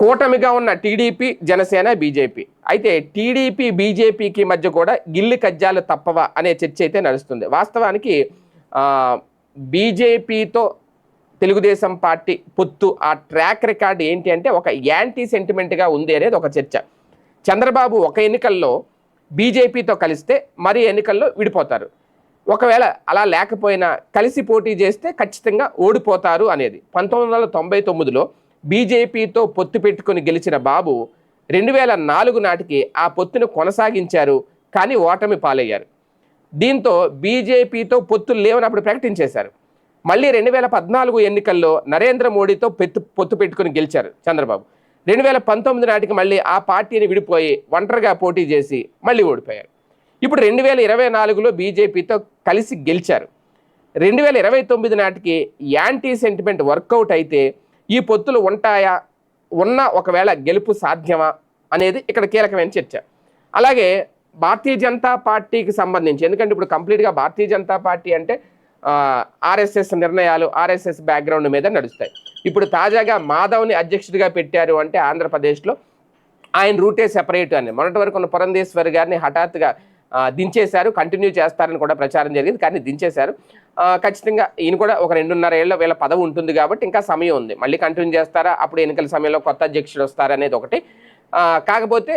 కూటమిగా ఉన్న TDP Janasena BJP. అయితే టీడీపీ బీజేపీకి మధ్య కూడా గిల్లి కజ్జాలు తప్పవా అనే చర్చ అయితే నడుస్తుంది. వాస్తవానికి బీజేపీతో తెలుగుదేశం పార్టీ పొత్తు ఆ ట్రాక్ రికార్డ్ ఏంటి అంటే ఒక యాంటీ సెంటిమెంట్గా ఉంది అనేది ఒక చర్చ. చంద్రబాబు ఒక ఎన్నికల్లో బీజేపీతో కలిస్తే మరి ఎన్నికల్లో విడిపోతారు. ఒకవేళ అలా లేకపోయినా కలిసి పోటీ చేస్తే ఖచ్చితంగా ఓడిపోతారు అనేది. పంతొమ్మిది వందల తొంభై తొమ్మిదిలో బీజేపీతో పొత్తు పెట్టుకుని గెలిచిన బాబు రెండు వేల నాలుగు నాటికి ఆ పొత్తును కొనసాగించారు కానీ ఓటమి పాలయ్యారు. దీంతో బీజేపీతో పొత్తులు లేవని అప్పుడు ప్రకటించేశారు. మళ్ళీ రెండు వేల పద్నాలుగు ఎన్నికల్లో నరేంద్ర మోడీతో పెత్తు పొత్తు పెట్టుకుని గెలిచారు చంద్రబాబు. రెండు వేల పంతొమ్మిది నాటికి మళ్ళీ ఆ పార్టీని విడిపోయి ఒంటరిగా పోటీ చేసి మళ్ళీ ఓడిపోయారు. ఇప్పుడు రెండు వేల ఇరవై నాలుగులో బీజేపీతో కలిసి గెలిచారు. రెండు వేల ఇరవై తొమ్మిది నాటికి యాంటీ సెంటిమెంట్ వర్కౌట్ అయితే ఈ పొత్తులు ఉంటాయా? ఉన్న ఒకవేళ గెలుపు సాధ్యమా? అనేది ఇక్కడ కీలకమైన చర్చ. అలాగే భారతీయ జనతా పార్టీకి సంబంధించి ఎందుకంటే ఇప్పుడు కంప్లీట్గా భారతీయ జనతా పార్టీ అంటే ఆర్ఎస్ఎస్ నిర్ణయాలు ఆర్ఎస్ఎస్ బ్యాక్గ్రౌండ్ మీద నడుస్తాయి. ఇప్పుడు తాజాగా మాధవ్ని అధ్యక్షుడిగా పెట్టారు అంటే ఆంధ్రప్రదేశ్లో. ఆయన రూటే సెపరేట్ అని. మొన్నటి వరకు ఉన్న పురంధేశ్వరి గారిని హఠాత్తుగా దించేశారు కంటిన్యూ చేస్తారని కూడా ప్రచారం జరిగింది. కానీ దించేశారు. ఖచ్చితంగా ఈయన కూడా ఒక రెండున్నర ఏళ్ళ వీళ్ళ పదవి ఉంటుంది కాబట్టి ఇంకా సమయం ఉంది. మళ్ళీ కంటిన్యూ చేస్తారా? అప్పుడు ఎన్నికల సమయంలో కొత్త అధ్యక్షుడు వస్తారనేది ఒకటి. కాకపోతే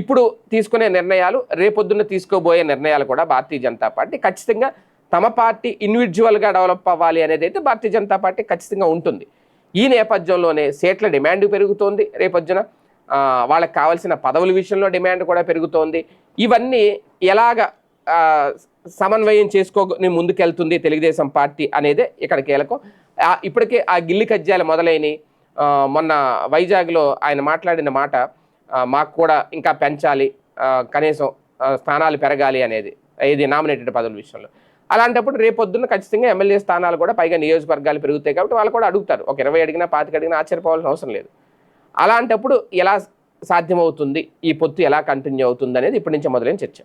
ఇప్పుడు తీసుకునే నిర్ణయాలు రేపొద్దున్న తీసుకోబోయే నిర్ణయాలు కూడా భారతీయ జనతా పార్టీ ఖచ్చితంగా తమ పార్టీ ఇండివిజువల్గా డెవలప్ అవ్వాలి అనేది అయితే భారతీయ జనతా పార్టీ ఖచ్చితంగా ఉంటుంది. ఈ నేపథ్యంలోనే సీట్ల డిమాండ్ పెరుగుతోంది రేపొద్దున. వాళ్ళకి కావాల్సిన పదవుల విషయంలో డిమాండ్ కూడా పెరుగుతోంది. ఇవన్నీ ఎలాగ సమన్వయం చేసుకోని ముందుకెళ్తుంది తెలుగుదేశం పార్టీ అనేదే ఇక్కడ కీలకం. ఇప్పటికే ఆ గిల్లి కజ్జాలు మొదలైనవి మొన్న వైజాగ్లో ఆయన మాట్లాడిన మాట మాకు కూడా ఇంకా పెంచాలి కనీసం స్థానాలు పెరగాలి అనేది ఇది నామినేటెడ్ పదవుల విషయంలో. అలాంటప్పుడు రేపొద్దున ఖచ్చితంగా ఎమ్మెల్యే స్థానాలు కూడా పైగా నియోజకవర్గాలు పెరుగుతాయి కాబట్టి వాళ్ళు కూడా అడుగుతారు. ఒక ఇరవై అడిగినా పాతిక అడిగినా ఆశ్చర్యపోవాల్సిన అవసరం లేదు. అలాంటప్పుడు ఎలా సాధ్యమవుతుంది ఈ పొత్తు ఎలా కంటిన్యూ అవుతుంది అనేది ఇప్పటి నుంచి మొదలైన చర్చ.